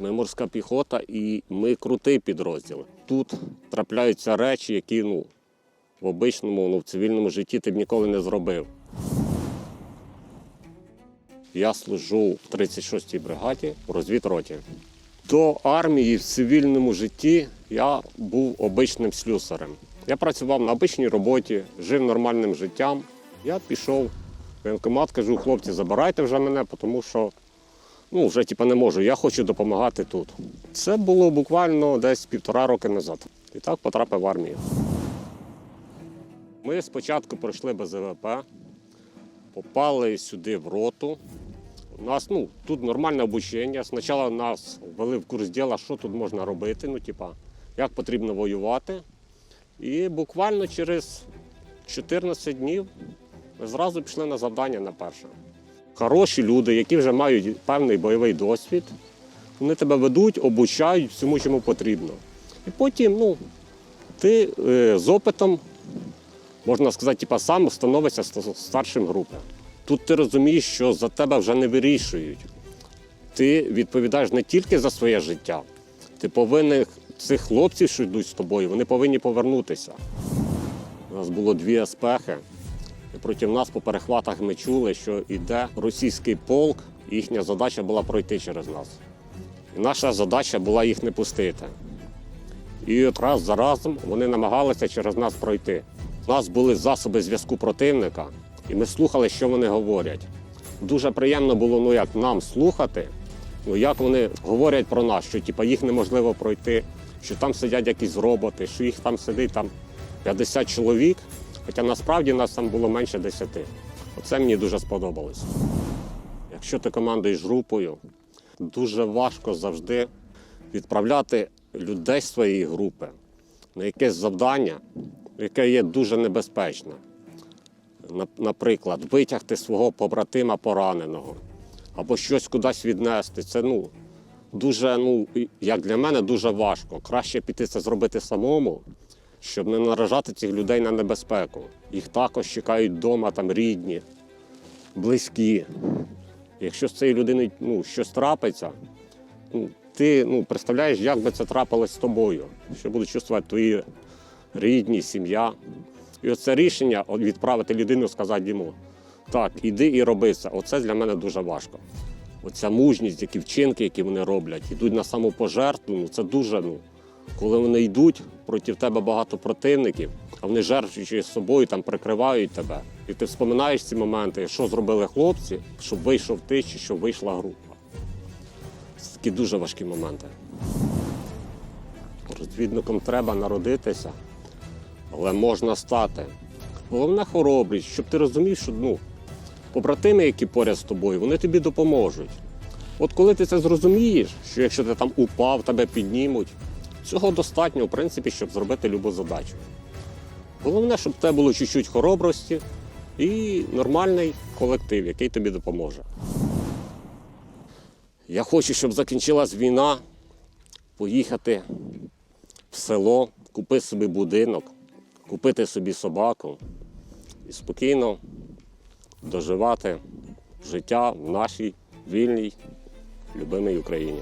Ми морська піхота і ми крутий підрозділ. Тут трапляються речі, які ну, в обичному, ну, в цивільному житті ти б ніколи не зробив. Я служу в 36-й бригаді у розвідроті. До армії в цивільному житті я був обичним слюсарем. Я працював на обичній роботі, жив нормальним життям. Я пішов в воєнкомат, кажу, хлопці, забирайте вже мене, тому що ну, вже типу, не можу, я хочу допомагати тут. Це було буквально десь півтора роки назад. І так потрапив в армію. Ми спочатку пройшли без ВВП, попали сюди в роту. У нас ну, тут нормальне обучення. Спочатку нас ввели в курс діла, що тут можна робити, ну, типа, як потрібно воювати. І буквально через 14 днів ми зразу пішли на завдання на перше. Хороші люди, які вже мають певний бойовий досвід, вони тебе ведуть, обучають всьому, чому потрібно. І потім ну, ти е, з опитом, можна сказати, типа, сам становишся старшим групи. Тут ти розумієш, що за тебе вже не вирішують. Ти відповідаєш не тільки за своє життя, ти повинен цих хлопців, що йдуть з тобою, вони повинні повернутися. У нас було дві аспехи. Проти нас по перехватах ми чули, що йде російський полк, їхня задача була пройти через нас. І наша задача була їх не пустити. І от раз за разом вони намагалися через нас пройти. У нас були засоби зв'язку противника, і ми слухали, що вони говорять. Дуже приємно було ну, як нам слухати, ну, як вони говорять про нас, що типу, їх неможливо пройти, що там сидять якісь роботи, що їх там сидить там 50 чоловік, хоча насправді нас там було менше 10. Оце мені дуже сподобалось. Якщо ти командуєш групою, дуже важко завжди відправляти людей з своєї групи на якесь завдання, яке є дуже небезпечне. Наприклад, витягти свого побратима пораненого або щось кудись віднести. Це ну, дуже, ну, як для мене, дуже важко. Краще піти це зробити самому, щоб не наражати цих людей на небезпеку. Їх також чекають вдома там рідні, близькі. Якщо з цією людиною ну, щось трапиться, ну, ти ну, представляєш, як би це трапилось з тобою, що будуть чувствувати твої рідні, сім'я. І оце рішення відправити людину, сказати йому, так, іди і роби це. Оце для мене дуже важко. Оця мужність, які вчинки, які вони роблять, йдуть на самопожертву, ну це дуже, ну, коли вони йдуть, проти тебе багато противників, а вони жертвуючи собою, там прикривають тебе. І ти вспоминаєш ці моменти, що зробили хлопці, щоб вийшов ти чи щоб вийшла група. Це такі дуже важкі моменти. Розвідником треба народитися, але можна стати. Головне хоробрість, щоб ти розумів, що ну, побратими, які поряд з тобою, вони тобі допоможуть. От коли ти це зрозумієш, що якщо ти там упав, тебе піднімуть, цього достатньо, в принципі, щоб зробити любу задачу. Головне, щоб в тебе було чуть-чуть хоробрості і нормальний колектив, який тобі допоможе. Я хочу, щоб закінчилась війна, поїхати в село, купити собі будинок, купити собі собаку і спокійно доживати життя в нашій вільній, любимій Україні.